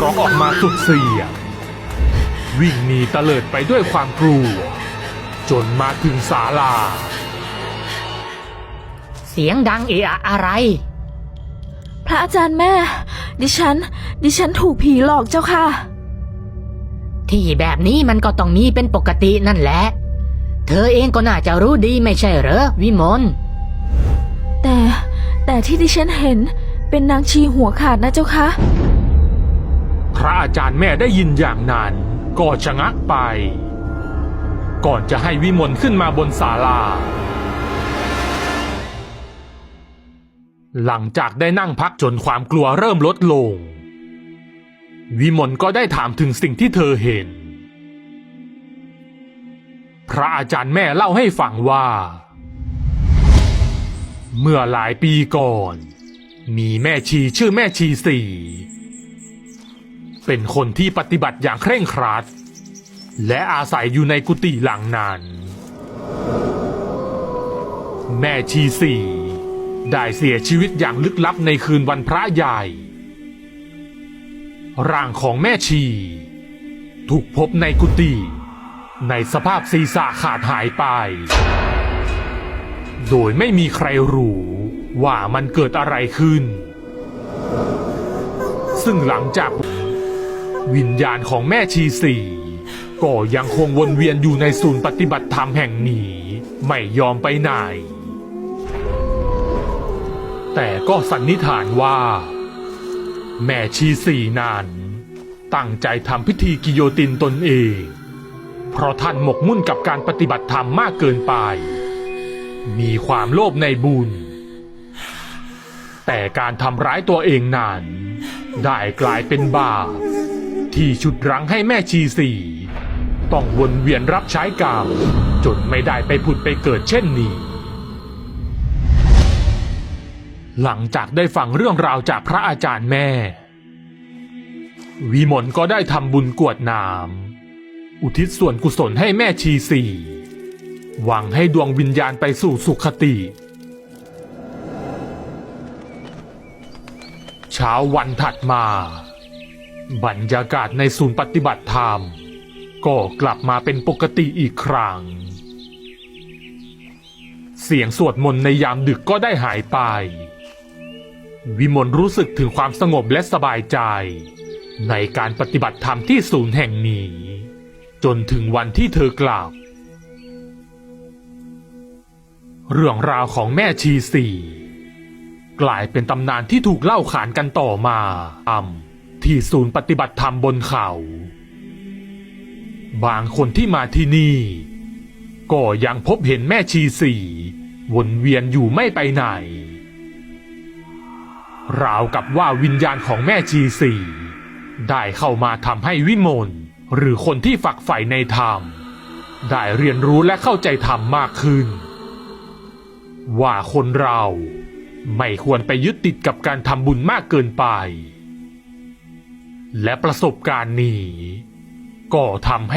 ร้องออกมาสุดเสียง วิ่งหนีตะเลิดไปด้วยความกลัว จนมาถึงศาลา เสียงดังเอะอะอะไร พระอาจารย์แม่ ดิฉัน ดิฉันถูกผีหลอกเจ้าค่ะ ที่แบบนี้มันก็ต้องมีเป็นปกตินั่นแหละ เธอเองก็น่าจะรู้ดีไม่ใช่เหรอวิมลแต่แต่ที่ดิฉันเห็นเป็นนางชีหัวขาดนะเจ้าค่ะ พระอาจารย์แม่ได้ยินอย่างนั้น ก็ชะงักไป ก่อนจะให้วิมลขึ้นมาบนศาลา หลังจากได้นั่งพักจนความกลัวเริ่มลดลง วิมลก็ได้ถามถึงสิ่งที่เธอเห็น พระอาจารย์แม่เล่าให้ฟังว่า เมื่อหลายปีก่อน มีแม่ชีชื่อแม่ชีสี่ เป็นคนที่ปฏิบัติอย่างเคร่งครัด และอาศัยอยู่ในกุฏิหลังนั้น แม่ชีสี่ได้เสียชีวิตอย่างลึกลับในคืนวันพระใหญ่ ร่างของแม่ชี ถูกพบในกุฏิในสภาพศีรษะขาดหายไป โดยไม่มีใครรู้ว่ามันเกิดอะไรขึ้น ซึ่งหลังจาก วิญญาณของแม่ชีสี่ก็ยังคงวนเวียนอยู่ในศูนย์ปฏิบัติธรรมแห่งนี้ ไม่ยอมไปไหน แต่ก็สันนิษฐานว่า แม่ชีสี่นั้น ตั้งใจทำพิธีกิโยตินตนเอง เพราะท่านหมกมุ่นกับการปฏิบัติธรรมมากเกินไป มีความโลภในบุญ แต่การทำร้ายตัวเองนั้น ได้กลายเป็นบาป ที่ชุดรั้งให้แม่ชีสี่ ต้องวนเวียนรับใช้กรรมจนไม่ได้ไปผุดไปเกิดเช่นนี้ หลังจากได้ฟังเรื่องราวจากพระอาจารย์แม่ วิมลก็ได้ทำบุญกวดน้ำอุทิศส่วนกุศลให้แม่ชีสี่หวังให้ดวงวิญญาณไปสู่สุขติ เช้าวันถัดมา บรรยากาศในศูนย์ปฏิบัติธรรม ก็กลับมาเป็นปกติอีกครั้ง เสียงสวดมนต์ในยามดึกก็ได้หายไป วิมลรู้สึกถึงความสงบและสบายใจ ในการปฏิบัติธรรมที่ศูนย์แห่งนี้ จนถึงวันที่เธอกลับ เรื่องราวของแม่ชีสี่กลายเป็นตำนานที่ถูกเล่าขานกันต่อมาอำ ที่ศูนย์ปฏิบัติธรรมบนเขา บางคนที่มาที่นี่ ก็ยังพบเห็นแม่ชีสี่วนเวียนอยู่ไม่ไปไหน ราวกับว่าวิญญาณของแม่ชีสี่ได้เข้ามาทำให้วิมลหรือคนที่ฝักใฝ่ในธรรม ได้เรียนรู้และเข้าใจธรรมมากขึ้น ว่าคนเราไม่ควรไปยึดติดกับการทำบุญมากเกินไป และประสบการณ์นี้ ก็ทำให้